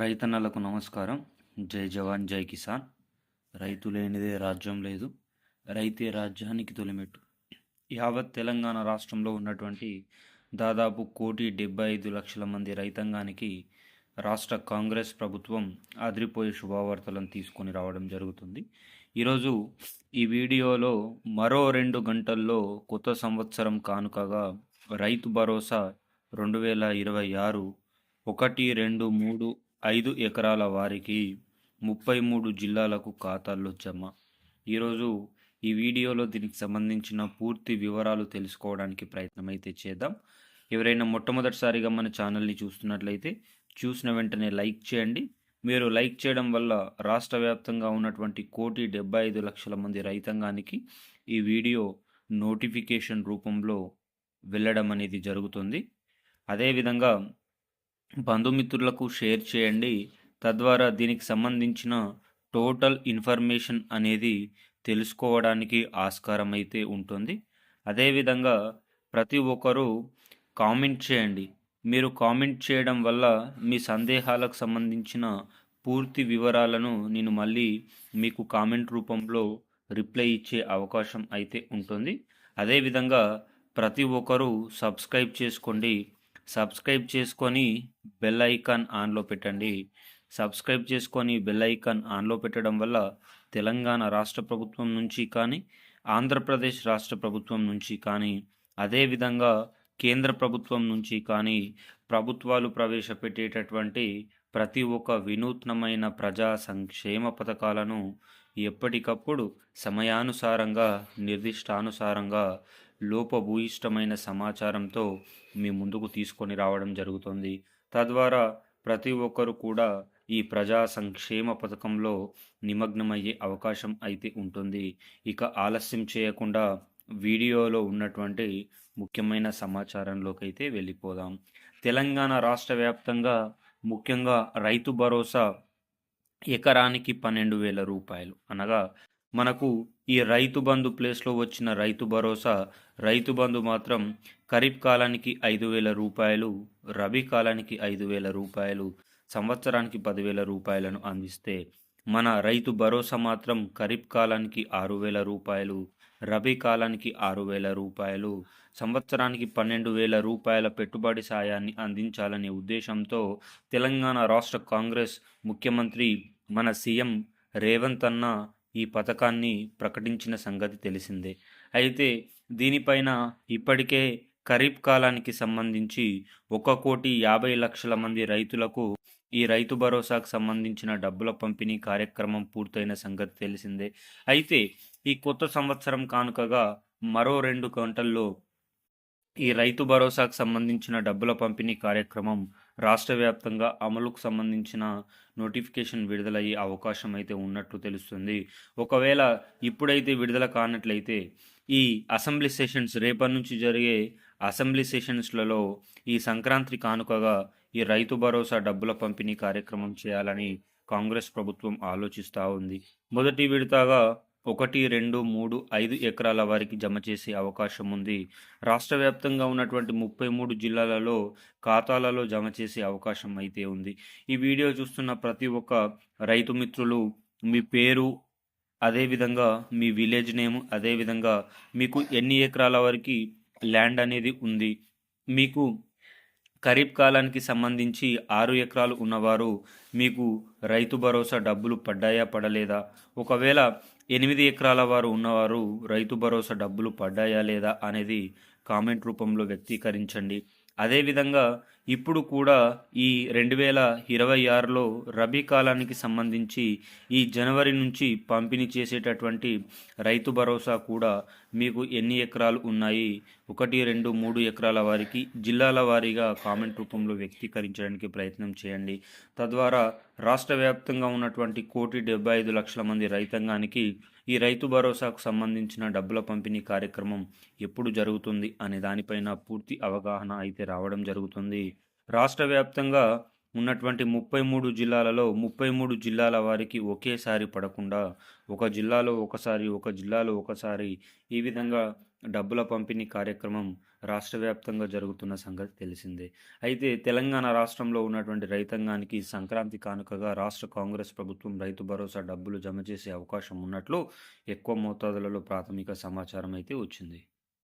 రైతన్నలకు నమస్కారం. జై జవాన్ జై కిసాన్. రైతు లేనిదే రాజ్యం లేదు. రైతే రాజ్యానికి తొలిమెట్టు. యావత్ తెలంగాణ రాష్ట్రంలో ఉన్నటువంటి దాదాపు కోటి డెబ్బై ఐదు లక్షల మంది రైతాంగానికి రాష్ట్ర కాంగ్రెస్ ప్రభుత్వం అదిరిపోయే శుభవార్తలను తీసుకొని రావడం జరుగుతుంది. ఈరోజు ఈ వీడియోలో మరో రెండు గంటల్లో కొత్త సంవత్సరం కానుకగా రైతు భరోసా రెండు వేల ఇరవై ఆరు ఒకటి రెండు మూడు ఐదు ఎకరాల వారికి ముప్పై మూడు జిల్లాలకు ఖాతాల్లో జమ. ఈరోజు ఈ వీడియోలో దీనికి సంబంధించిన పూర్తి వివరాలు తెలుసుకోవడానికి ప్రయత్నం అయితే చేద్దాం. ఎవరైనా మొట్టమొదటిసారిగా మన ఛానల్ని చూస్తున్నట్లయితే చూసిన వెంటనే లైక్ చేయండి. మీరు లైక్ చేయడం వల్ల రాష్ట్ర వ్యాప్తంగా ఉన్నటువంటి కోటి డెబ్బై ఐదు లక్షల మంది రైతాంగానికి ఈ వీడియో నోటిఫికేషన్ రూపంలో వెళ్ళడం అనేది జరుగుతుంది. అదేవిధంగా బంధుమిత్రులకు షేర్ చేయండి. తద్వారా దీనికి సంబంధించిన టోటల్ ఇన్ఫర్మేషన్ అనేది తెలుసుకోవడానికి ఆస్కారం అయితే ఉంటుంది. అదేవిధంగా ప్రతి ఒక్కరూ కామెంట్ చేయండి. మీరు కామెంట్ చేయడం వల్ల మీ సందేహాలకు సంబంధించిన పూర్తి వివరాలను నేను మళ్ళీ మీకు కామెంట్ రూపంలో రిప్లై ఇచ్చే అవకాశం అయితే ఉంటుంది. అదేవిధంగా ప్రతి ఒక్కరూ సబ్స్క్రైబ్ చేసుకోండి. సబ్స్క్రైబ్ చేసుకొని బెల్ ఐకాన్ ఆన్లో పెట్టండి. సబ్స్క్రైబ్ చేసుకొని బెల్ ఐకాన్ ఆన్లో పెట్టడం వల్ల తెలంగాణ రాష్ట్ర ప్రభుత్వం నుంచి కానీ ఆంధ్రప్రదేశ్ రాష్ట్ర ప్రభుత్వం నుంచి కానీ అదేవిధంగా కేంద్ర ప్రభుత్వం నుంచి కానీ ప్రభుత్వాలు ప్రవేశపెట్టేటటువంటి ప్రతి ఒక్క వినూత్నమైన ప్రజా సంక్షేమ పథకాలను ఎప్పటికప్పుడు సమయానుసారంగా నిర్దిష్టానుసారంగా లోపభూయిష్టమైన సమాచారంతో మీ ముందుకు తీసుకొని రావడం జరుగుతుంది. తద్వారా ప్రతి ఒక్కరు కూడా ఈ ప్రజా సంక్షేమ పథకంలో నిమగ్నమయ్యే అవకాశం అయితే ఉంటుంది. ఇక ఆలస్యం చేయకుండా వీడియోలో ఉన్నటువంటి ముఖ్యమైన సమాచారంలోకి అయితే వెళ్ళిపోదాం. తెలంగాణ రాష్ట్ర వ్యాప్తంగా ముఖ్యంగా రైతు భరోసా ఎకరానికి పన్నెండు వేల రూపాయలు అనగా మనకు ఈ రైతు బంధు ప్లేస్లో వచ్చిన రైతు భరోసా రైతు బంధు మాత్రం ఖరీఫ్ కాలానికి ఐదు వేల రూపాయలు రబీ కాలానికి ఐదు వేల రూపాయలు సంవత్సరానికి పదివేల రూపాయలను అందిస్తే మన రైతు భరోసా మాత్రం ఖరీఫ్ కాలానికి ఆరు వేల రూపాయలు రబీ కాలానికి ఆరు వేల రూపాయలు సంవత్సరానికి పన్నెండు వేల రూపాయల పెట్టుబడి సాయాన్ని అందించాలనే ఉద్దేశంతో తెలంగాణ రాష్ట్ర కాంగ్రెస్ ముఖ్యమంత్రి మన సీఎం రేవంత్ అన్న ఈ పథకాన్ని ప్రకటించిన సంగతి తెలిసిందే. అయితే దీనిపైన ఇప్పటికే ఖరీఫ్ కాలానికి సంబంధించి ఒక కోటి యాభై లక్షల మంది రైతులకు ఈ రైతు భరోసాకు సంబంధించిన డబ్బుల పంపిణీ కార్యక్రమం పూర్తయిన సంగతి తెలిసిందే. అయితే ఈ కొత్త సంవత్సరం కానుకగా మరో రెండు గంటల్లో ఈ రైతు భరోసాకు సంబంధించిన డబ్బుల పంపిణీ కార్యక్రమం రాష్ట్ర వ్యాప్తంగా అమలుకు సంబంధించిన నోటిఫికేషన్ విడుదలయ్యే అవకాశం అయితే ఉన్నట్లు తెలుస్తుంది. ఒకవేళ ఇప్పుడైతే విడుదల కానట్లయితే ఈ అసెంబ్లీ సెషన్స్ రేపటి నుంచి జరిగే అసెంబ్లీ సెషన్స్లలో ఈ సంక్రాంతి కానుకగా ఈ రైతు భరోసా డబ్బుల పంపిణీ కార్యక్రమం చేయాలని కాంగ్రెస్ ప్రభుత్వం ఆలోచిస్తూ ఉంది. మొదటి విడతగా ఒకటి రెండు మూడు ఐదు ఎకరాల వారికి జమ చేసే అవకాశం ఉంది. రాష్ట్ర వ్యాప్తంగా ఉన్నటువంటి ముప్పై మూడు జిల్లాలలో ఖాతాలలో జమ చేసే అవకాశం అయితే ఉంది. ఈ వీడియో చూస్తున్న ప్రతి ఒక్క రైతు మిత్రులు మీ పేరు అదేవిధంగా మీ విలేజ్ నేమ్ అదేవిధంగా మీకు ఎన్ని ఎకరాల వరకు ల్యాండ్ అనేది ఉంది మీకు ఖరీఫ్ కాలానికి సంబంధించి ఆరు ఎకరాలు ఉన్నవారు మీకు రైతు భరోసా డబ్బులు పడ్డాయా పడలేదా? ఒకవేళ ఎనిమిది ఎకరాల వారు ఉన్నవారు రైతు భరోసా డబ్బులు పడ్డాయా లేదా అనేది కామెంట్ రూపంలో వ్యక్తీకరించండి. అదేవిధంగా ఇప్పుడు కూడా ఈ రెండు వేల ఇరవై ఆరులో రబీ కాలానికి సంబంధించి ఈ జనవరి నుంచి పంపిణీ చేసేటటువంటి రైతు భరోసా కూడా మీకు ఎన్ని ఎకరాలు ఉన్నాయి? ఒకటి రెండు మూడు ఎకరాల వారికి జిల్లాల వారీగా కామెంట్ రూపంలో వ్యక్తీకరించడానికి ప్రయత్నం చేయండి. తద్వారా రాష్ట్ర వ్యాప్తంగా ఉన్నటువంటి కోటి డెబ్బై ఐదు లక్షల మంది రైతాంగానికి ఈ రైతు భరోసాకు సంబంధించిన డబ్బుల పంపిణీ కార్యక్రమం ఎప్పుడు జరుగుతుంది అనే దానిపైన పూర్తి అవగాహన అయితే రావడం జరుగుతుంది. రాష్ట్ర వ్యాప్తంగా ఉన్నటువంటి ముప్పై మూడు జిల్లాలలో ముప్పై మూడు జిల్లాల వారికి ఒకేసారి పడకుండా ఒక జిల్లాలో ఒకసారి ఒక జిల్లాలో ఒకసారి ఈ విధంగా డబ్బుల పంపిణీ కార్యక్రమం రాష్ట్ర వ్యాప్తంగా జరుగుతున్న సంగతి తెలిసిందే. అయితే తెలంగాణ రాష్ట్రంలో ఉన్నటువంటి రైతాంగానికి సంక్రాంతి కానుకగా రాష్ట్ర కాంగ్రెస్ ప్రభుత్వం రైతు భరోసా డబ్బులు జమ చేసే అవకాశం ఉన్నట్లు ఎక్కువ మోతాదులలో ప్రాథమిక సమాచారం అయితే వచ్చింది.